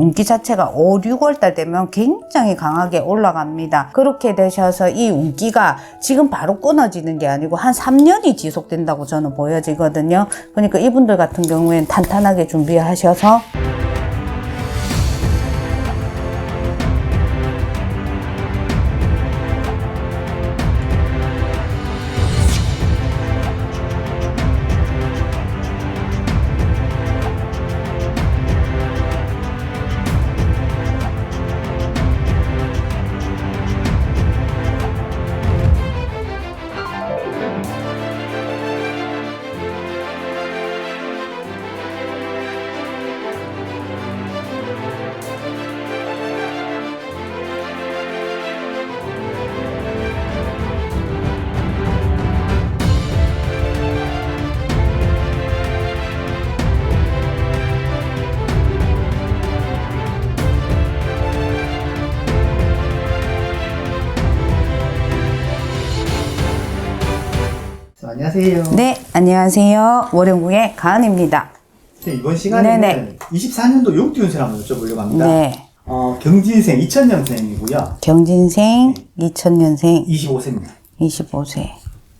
운기 자체가 5, 6월 달 되면 굉장히 강하게 올라갑니다. 그렇게 되셔서 이 운기가 지금 바로 끊어지는 게 아니고 한 3년이 지속된다고 저는 보여지거든요. 그러니까 이분들 같은 경우에는 탄탄하게 준비하셔서 안녕하세요. 네, 안녕하세요. 월영국의 가은입니다. 네, 이번 시간에는 네네. 24년도 용띠 운세를 한번 여쭤보려고 합니다. 네, 어, 경진생 2000년생이고요. 경진생 2000년생 25세입니다. 25세.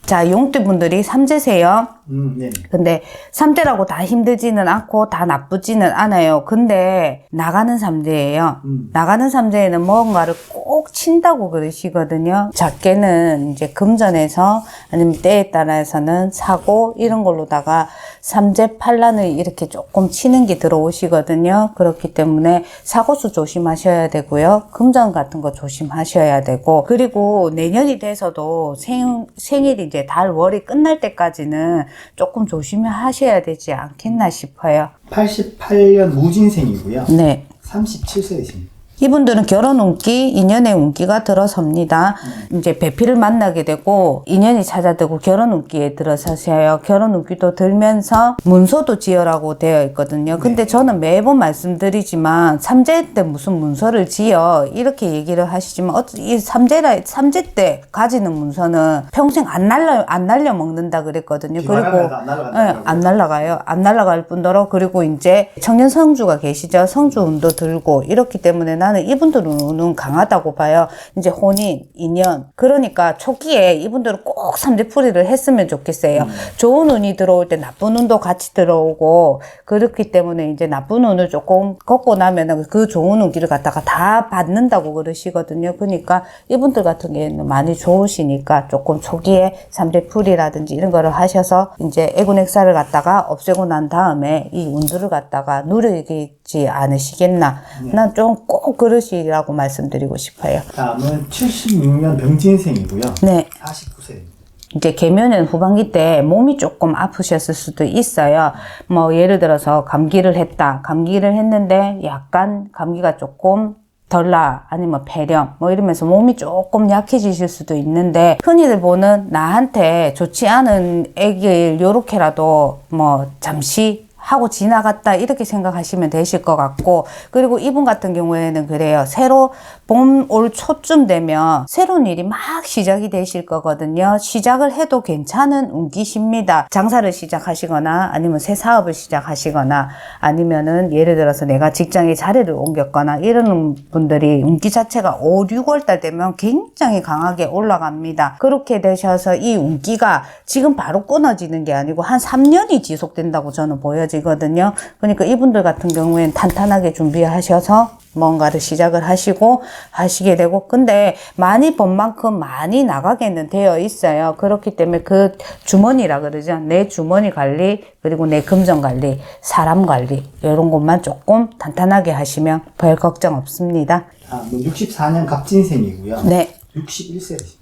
자, 용띠 분들이 삼재세요. 음, 네. 근데 삼대라고 다 힘들지는 않고 다 나쁘지는 않아요. 근데 나가는 삼재예요. 음. 나가는 삼재에는 뭔가를 꼭 친다고 그러시거든요. 작게는 이제 금전에서 아니면 때에 따라서는 사고 이런 걸로다가 삼재 팔란을 이렇게 조금 치는 게 들어오시거든요. 그렇기 때문에 사고수 조심하셔야 되고요. 금전 같은 거 조심하셔야 되고 그리고 내년이 돼서도 생, 생일이 이제 달 월이 끝날 때까지는 조금 조심하셔야 되지 않겠나 싶어요. 88년 무진생이고요. 네. 37세이십니다. 이분들은 결혼 운기, 인연의 운기가 들어섭니다. 이제 배필을 만나게 되고 인연이 찾아들고 결혼 운기에 들어서셔요. 결혼 운기도 들면서 문서도 지어라고 되어 있거든요. 근데 저는 매번 말씀드리지만 삼재 때 무슨 문서를 지어 이렇게 얘기를 하시지만 어이 삼재라 삼재 때 가지는 문서는 평생 안 날려 안 날려 먹는다 그랬거든요. 그리고 안 예, 안 날라가요. 안 날라갈 뿐더러 그리고 이제 청년 성주가 계시죠. 성주 운도 들고 이렇기 때문에 나는 이분들 운은 강하다고 봐요. 이제 혼인, 인연. 그러니까 초기에 이분들은 꼭 삼재풀이를 했으면 좋겠어요. 좋은 운이 들어올 때 나쁜 운도 같이 들어오고 그렇기 때문에 이제 나쁜 운을 조금 걷고 나면은 그 좋은 운기를 갖다가 다 받는다고 그러시거든요. 그러니까 이분들 같은 경우에는 많이 좋으시니까 조금 초기에 삼재풀이라든지 이런 거를 하셔서 이제 애군액사를 갖다가 없애고 난 다음에 이 운들을 갖다가 누리지 않으시겠나. 난좀 꼭 그러시라고 말씀드리고 싶어요. 다음은 76년 병진생이고요. 네. 49세입니다. 이제 계면은 후반기 때 몸이 조금 아프셨을 수도 있어요. 뭐 예를 들어서 감기를 했다. 감기를 했는데 약간 감기가 조금 덜나 아니면 폐렴 뭐 이러면서 몸이 조금 약해지실 수도 있는데 흔히들 보는 나한테 좋지 않은 애기를 요렇게라도 뭐 잠시 하고 지나갔다 이렇게 생각하시면 되실 것 같고 그리고 이분 같은 경우에는 그래요. 새로 봄 올 초쯤 되면 새로운 일이 막 시작이 되실 거거든요. 시작을 해도 괜찮은 운기십니다. 장사를 시작하시거나 아니면 새 사업을 시작하시거나 아니면은 예를 들어서 내가 직장에 자리를 옮겼거나 이런 분들이 운기 자체가 5, 6월 달 되면 굉장히 강하게 올라갑니다. 그렇게 되셔서 이 운기가 지금 바로 끊어지는 게 아니고 한 3년이 지속된다고 저는 보여지 거든요. 그러니까 이분들 같은 경우에는 탄탄하게 준비하셔서 뭔가를 시작을 하시고 하시게 되고 근데 많이 번 만큼 많이 나가게는 되어 있어요. 그렇기 때문에 그 주머니라 그러죠. 내 주머니 관리 그리고 내 금전 관리, 사람 관리 이런 것만 조금 탄탄하게 하시면 별 걱정 없습니다. 다음은 64년 갑진생이고요. 네. 61세이십니다.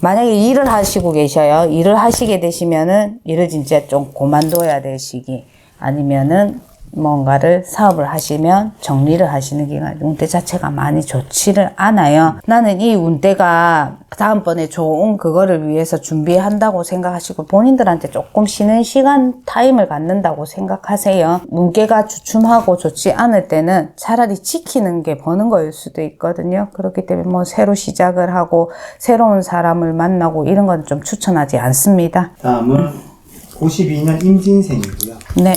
만약에 일을 하시고 계셔요. 일을 하시게 되시면은 일을 진짜 좀 그만둬야 될 시기 아니면은 뭔가를 사업을 하시면 정리를 하시는 기간 운대 자체가 많이 좋지를 않아요. 나는 이 운대가 다음번에 좋은 그거를 위해서 준비한다고 생각하시고 본인들한테 조금 쉬는 시간 타임을 갖는다고 생각하세요. 문계가 주춤하고 좋지 않을 때는 차라리 지키는 게 버는 거일 수도 있거든요. 그렇기 때문에 뭐 새로 시작을 하고 새로운 사람을 만나고 이런 건 좀 추천하지 않습니다. 다음은 52년 임진생이고요. 네.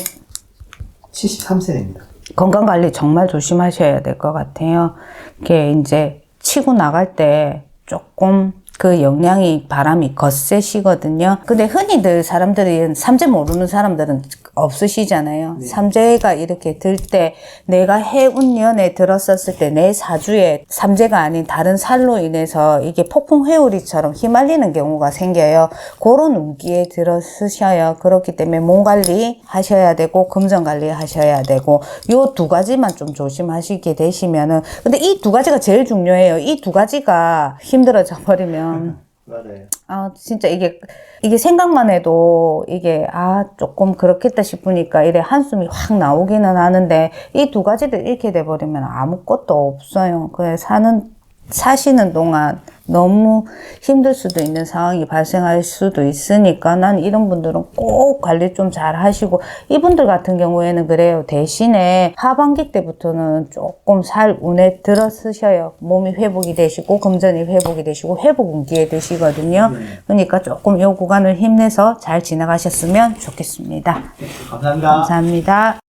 73세입니다. 건강 관리 정말 조심하셔야 될 것 같아요. 이게 이제 치고 나갈 때 조금 그 영향이 바람이 거세시거든요. 근데 흔히들 사람들이 삼재 모르는 사람들은 없으시잖아요. 삼재가 이렇게 들 때 내가 해운년에 들었었을 때 내 사주에 삼재가 아닌 다른 살로 인해서 이게 폭풍 회오리처럼 휘말리는 경우가 생겨요. 그런 운기에 들어서셔요. 그렇기 때문에 몸 관리 하셔야 되고 금전 관리 하셔야 되고 요 두 가지만 좀 조심하시게 되시면은 근데 이 두 가지가 제일 중요해요. 이 두 가지가 힘들어져 버리면 맞아요. 아, 진짜 이게, 이게 생각만 해도 이게, 아, 조금 그렇겠다 싶으니까 이래 한숨이 확 나오기는 하는데 이 두 가지를 잃게 돼버리면 아무것도 없어요. 그래, 사는, 사시는 동안 너무 힘들 수도 있는 상황이 발생할 수도 있으니까 난 이런 분들은 꼭 관리 좀 잘 하시고 이분들 같은 경우에는 그래요. 대신에 하반기 때부터는 조금 살 운에 들어서셔요. 몸이 회복이 되시고 금전이 회복이 되시고 회복 운기에 드시거든요. 그러니까 조금 요 구간을 힘내서 잘 지나가셨으면 좋겠습니다. 감사합니다. 감사합니다.